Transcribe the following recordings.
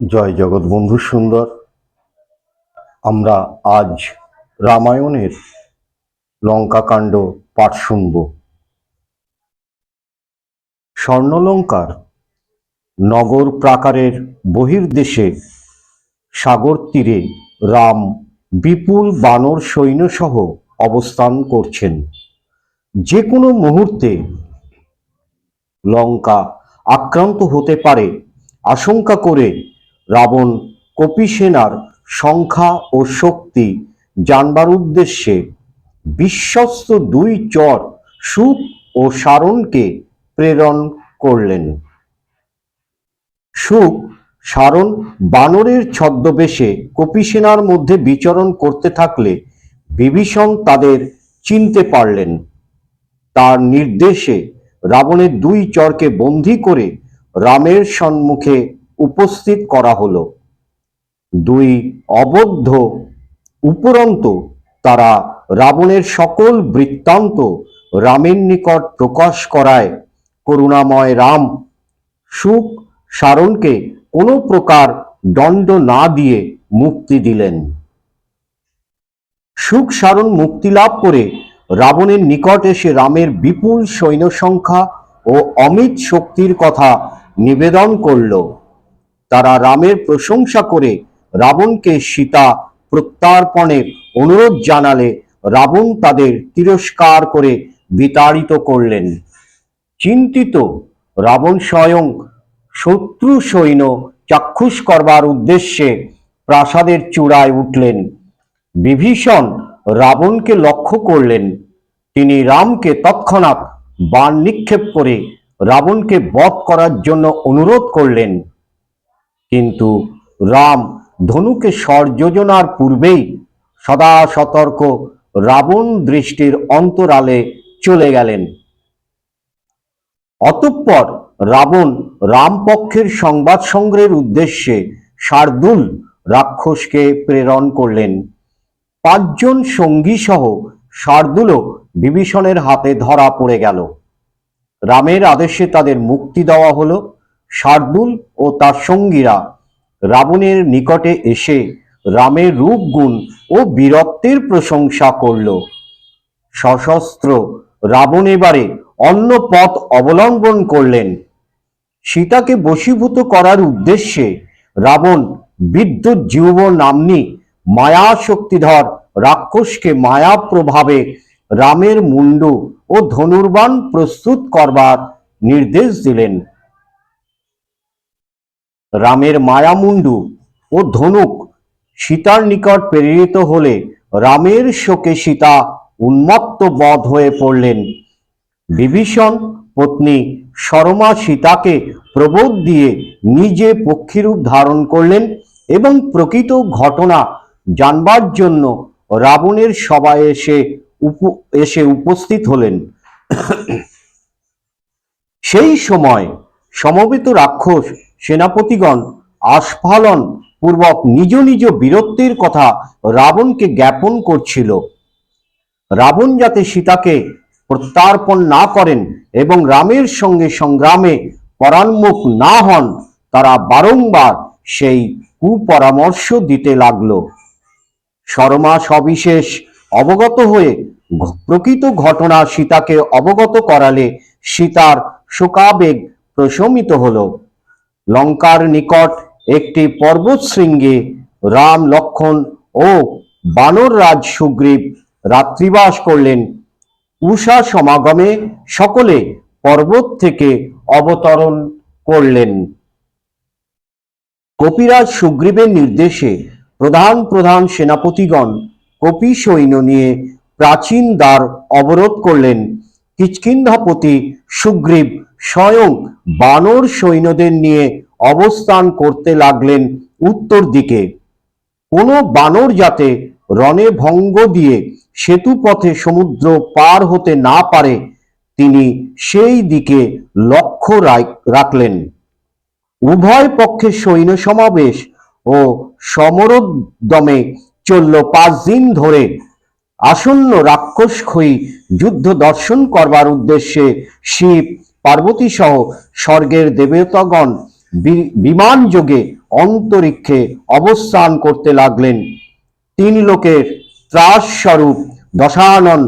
জয় জগৎ বন্ধু সুন্দর। আমরা আজ রামায়ণের লঙ্কাকাণ্ড পাঠ শুনব। স্বর্ণলঙ্কার নগর প্রাকারের বহির্দেশে সাগর তীরে রাম বিপুল বানর সৈন্যসহ অবস্থান করছেন। যে কোনো মুহূর্তে লঙ্কা আক্রান্ত হতে পারে, আশঙ্কা করে রাবণ কপিসেনার সংখ্যা ও শক্তি জানবার উদ্দেশ্যে বিশ্বস্ত দুই চর সুখ ও সারণকে প্রেরণ করলেন। সুখ সারণ, বানরের ছদ্মবেশে কপিসেনার মধ্যে বিচরণ করতে থাকলে বিভীষণ তাদের চিনতে পারলেন। তার নির্দেশে রাবণের দুই চরকে বন্দী করে রামের সম্মুখে উপস্থিত করা হলো। দুই অবদ্ধ উপরন্ত তারা রাবণের সকল বৃত্তান্ত রামের নিকট প্রকাশ করায়। করুণাময় রাম সুখ সারণকে কোনো প্রকার দণ্ড না দিয়ে মুক্তি দিলেন। সুখ সারণ মুক্তি লাভ করে রাবণের নিকট এসে রামের বিপুল সৈন্য সংখ্যা ও অমিত শক্তির কথা নিবেদন করল। তারা রামের প্রশংসা করে রাবণকে সীতা প্রত্যার্পণের অনুরোধ জানালে রাবণ তাদের তিরস্কার করে বিতাড়িত করলেন। চিন্তিত রাবণ স্বয়ং শত্রু সৈন্য চাক্ষুষ করবার উদ্দেশ্যে প্রাসাদের চূড়ায় উঠলেন। বিভীষণ রাবণকে লক্ষ্য করলেন। তিনি রামকে তৎক্ষণাৎ বাণ নিক্ষেপ করে রাবণকে বধ করার জন্য অনুরোধ করলেন। কিন্তু রাম ধনুকে স্বর্যোজনার পূর্বেই সদা সতর্ক রাবণ দৃষ্টির অন্তরালে চলে গেলেন। অতঃপর রাবণ রামপক্ষের সংবাদ সংগ্রহের উদ্দেশ্যে শার্দুল রাক্ষসকে প্রেরণ করলেন। পাঁচজন সঙ্গী সহ শার্দুলও বিভীষণের হাতে ধরা পড়ে গেল। রামের আদেশে তাদের মুক্তি দেওয়া হলো। শার্দুল ও তার সঙ্গীরা রাবণের নিকটে এসে রামের রূপ, গুণ ও বীরত্বের প্রশংসা করল। সশস্ত্র রাবণ এবারে অন্য পথ অবলম্বন করলেন। সীতাকে বশীভূত করার উদ্দেশ্যে রাবণ বিদ্যুৎ জীব নাম্নী মায়া শক্তিধর রাক্ষসকে মায়া প্রভাবে রামের মুন্ডু ও ধনুর্বাণ প্রস্তুত করবার নির্দেশ দিলেন। রামের মায়ামুন্ডু ও ধনুক সীতার নিকট প্রেরিত হলে রামের শোকে সীতা উন্মত্ত বধ হয়ে পড়লেন। বিভীষণ পত্নী সরমা সীতাকে প্রবোধ দিয়ে নিজে পক্ষীরূপ ধারণ করলেন এবং প্রকৃত ঘটনা জানবার জন্য রাবণের সভায় এসে এসে উপস্থিত হলেন। সেই সময় সমবেত রাক্ষস সেনাপতিগণ আস্ফালন পূর্বক নিজ নিজ বীরত্বের কথা রাবণকে জ্ঞাপন করছিল। রাবণ যাতে সীতাকে প্রত্যার্পণ না করেন এবং রামের সঙ্গে সংগ্রামে পরান্মুখ না হন, তারা বারংবার সেই কুপরামর্শ দিতে লাগল। শর্মা সবিশেষ অবগত হয়ে প্রকৃত ঘটনা সীতাকে অবগত করালে সীতার শোকাবেগ প্রশমিত হলো। লঙ্কার নিকট একটি পর্বত শৃঙ্গে রাম লক্ষণ ও বানররাজ সুগ্রীব রাত্রিবাস করলেন। উষা সমাগমে সকলে পর্বত থেকে অবতরণ করলেন। কপিরাজ সুগ্রীবের নির্দেশে প্রধান প্রধান সেনাপতিগণ কপি সৈন্য নিয়ে প্রাচীন দ্বার অবরোধ করলেন। কিচকিন্ধাপতি সুগ্রীব স্বয়ং বানর সৈন্যদের নিয়ে অবস্থান করতে লাগলেন উত্তর দিকে। কোনো বানর যাতে রণে ভঙ্গ দিয়ে সেতু পথে সমুদ্র পার হতে না পারে, তিনি সেই দিকে লক্ষ্য রাখ- রাখলেন। উভয় পক্ষের সৈন্য সমাবেশ ও সমরোদ্যমে চলল পাঁচ দিন ধরে। আসন্ন রাক্ষসক্ষয়ী যুদ্ধ দর্শন করবার উদ্দেশ্যে শিব পার্বতী সহ স্বর্গের দেবতাগণ বিমান যোগে অন্তরিক্ষে অবস্থান করতে লাগলেন। তিন লোকের ত্রাস স্বরূপ দশানন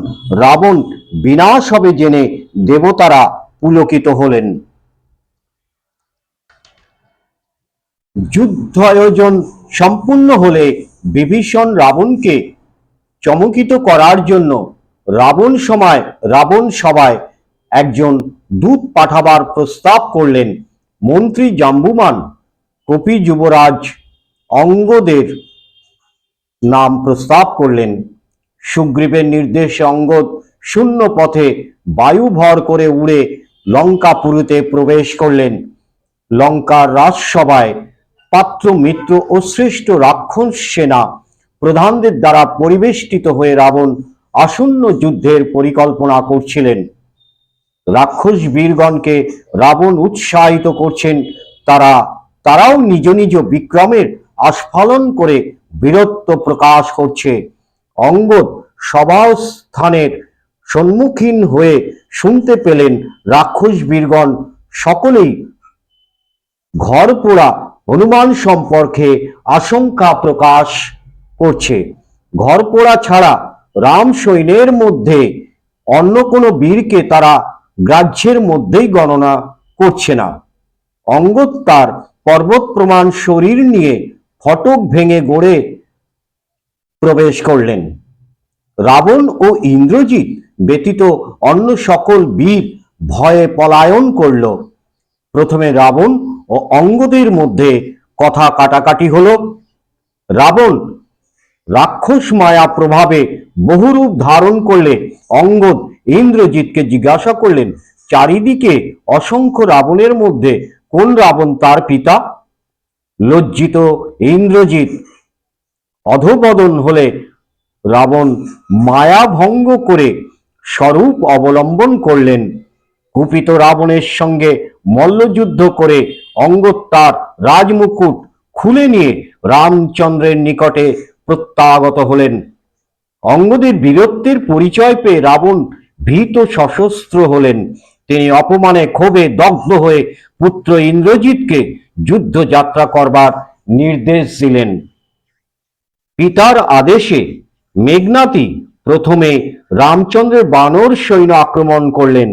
রাবণ বিনাশ হবে জেনে দেবতারা পুলকিত হলেন। যুদ্ধ আয়োজন সম্পূর্ণ হলে বিভীষণ রাবণকে চমকিত করার জন্য রাবণ সময় রাবণ সভায় একজন দূত পাঠাবার প্রস্তাব করলেন মন্ত্রী জাম্বুমান। কপি যুবরাজ অঙ্গদের নাম প্রস্তাব করলেন। সুগ্রীবের নির্দেশে অঙ্গদ শূন্য পথে বায়ু ভর করে উড়ে লঙ্কাপুরুতে প্রবেশ করলেন। লঙ্কার রাজসভায় পাত্র মিত্র ও শ্রেষ্ঠ রাক্ষস সেনা প্রধানদের দ্বারা পরিবেষ্টিত হয়ে রাবণ আসন্ন যুদ্ধের পরিকল্পনা করছিলেন। রাক্ষস বীরগণকে রাবণ উৎসাহিত করছেন। তারা, তারাও নিজ নিজ বিক্রমের আস্ফালন করে বীরত্ব প্রকাশ করছে। অঙ্গদ সভাস্থানের সম্মুখীন হয়ে শুনতে পেলেন রাক্ষস বীরগণ, সকলেই ঘর পোড়া হনুমান সম্পর্কে আশঙ্কা প্রকাশ করছে। ঘর পোড়া ছাড়া রাম সৈন্যের মধ্যে অন্য কোনো বীরকে তারা গ্রাহ্যের মধ্যেই গণনা করছে না। অঙ্গদ তার পর্বত প্রমাণ শরীর নিয়ে ফটক ভেঙে গড়ে প্রবেশ করলেন। রাবণ ও ইন্দ্রজিৎ ব্যতীত অন্য সকল বীর ভয়ে পলায়ন করল। প্রথমে রাবণ ও অঙ্গদের মধ্যে কথা কাটাকাটি হল। রাবণ রাক্ষস মায়া প্রভাবে বহুরূপ ধারণ করলে অঙ্গদ ইন্দ্রজিৎকে জিজ্ঞাসা করলেন, চারিদিকে অসংখ্য রাবণের মধ্যে কোন রাবণ তার পিতা? লজ্জিত ইন্দ্রজিৎ। অধপতন হলে রাবণ মায়া ভঙ্গ করে স্বরূপ অবলম্বন করলেন। কুপিত রাবণের সঙ্গে মল্লযুদ্ধ করে অঙ্গদ তার রাজমুকুট খুলে নিয়ে রামচন্দ্রের নিকটে প্রত্যাগত হলেন। অঙ্গদের বীরত্বের পরিচয় পেয়ে রাবণ ভীত সশস্ত্র হলেন। তিনি অপমানে ক্ষোভে দগ্ধ হয়ে পুত্র ইন্দ্রজিৎকে যুদ্ধ যাত্রা করবার নির্দেশ দিলেন। পিতার আদেশে মেঘনাতি প্রথমে রামচন্দ্রের বানর সৈন্য আক্রমণ করলেন।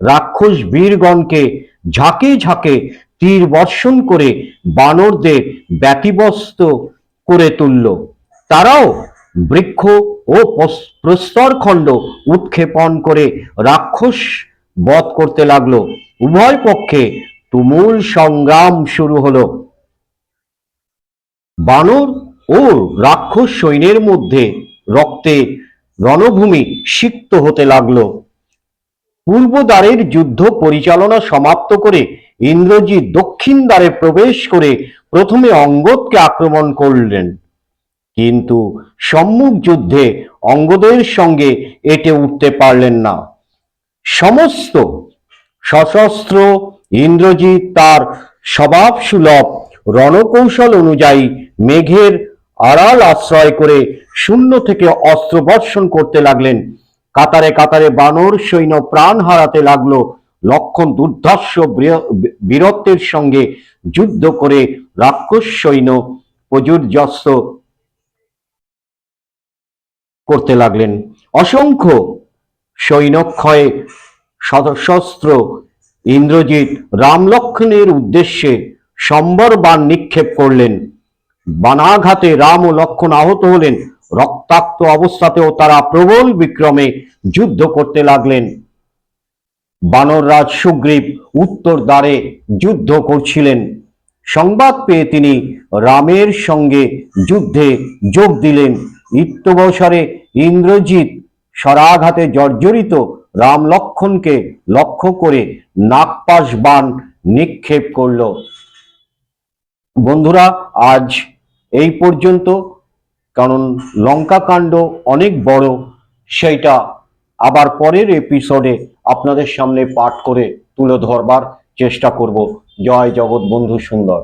রাক্ষস বীরগণকে ঝাঁকে ঝাঁকে তীর বর্ষণ করে বানরদের ব্যতিব্যস্ত করে তুলল। তারাও বৃক্ষ ও প্রস্তরখণ্ড উৎক্ষেপণ করে রাক্ষস বধ করতে লাগল। উভয় পক্ষে তুমুল সংগ্রাম শুরু হলো। বানর ও রাক্ষস সৈন্যের মধ্যে রক্তে রণভূমি সিক্ত হতে লাগল। পূর্ব দ্বারের যুদ্ধ পরিচালনা সমাপ্ত করে ইন্দ্রজিৎ দক্ষিণ দ্বারে প্রবেশ করে প্রথমে অঙ্গদকে আক্রমণ করলেন। কিন্তু সম্মুখ যুদ্ধে অঙ্গদের সঙ্গে এটে উঠতে পারলেন না। সমস্ত সশস্ত্র ইন্দ্রজিৎ তার স্বভাব সুলভ রণকৌশল অনুযায়ী মেঘের আড়াল আশ্রয় করে শূন্য থেকে অস্ত্র বর্ষণ করতে লাগলেন। কাতারে কাতারে বানর সৈন্য প্রাণ হারাতে লাগল। লক্ষণ দুর্ধর্ষ বীর- বীরত্বের সঙ্গে যুদ্ধ করে রাক্ষস সৈন্য প্রজুর্যস্ত করতে লাগলেন। অসংখ্য সৈন্যক্ষয়ে সশস্ত্র ইন্দ্রজিৎ রামলক্ষণের উদ্দেশ্যে সম্বর বান নিক্ষেপ করলেন। বানাঘাতে রাম ও লক্ষণ আহত হলেন। রক্তাক্ত অবস্থাতেও তারা প্রবল বিক্রমে যুদ্ধ করতে লাগলেন। বানররাজ সুগ্রীব উত্তর দ্বারে যুদ্ধ করছিলেন। সংবাদ পেয়ে তিনি রামের সঙ্গে যুদ্ধে যোগ দিলেন। ইত্যবসরে ইন্দ্রজিৎ সরাঘাতে জর্জরিত রাম লক্ষণকে লক্ষ্য করে নাগপাশ বাণ নিক্ষেপ করল। বন্ধুরা, আজ এই পর্যন্ত, কারণ লঙ্কা কাণ্ড অনেক বড়, সেইটা আবার পরের এপিসোডে আপনাদের সামনে পাঠ করে তুলে ধরবার চেষ্টা করব। জয় জগৎ বন্ধু সুন্দর।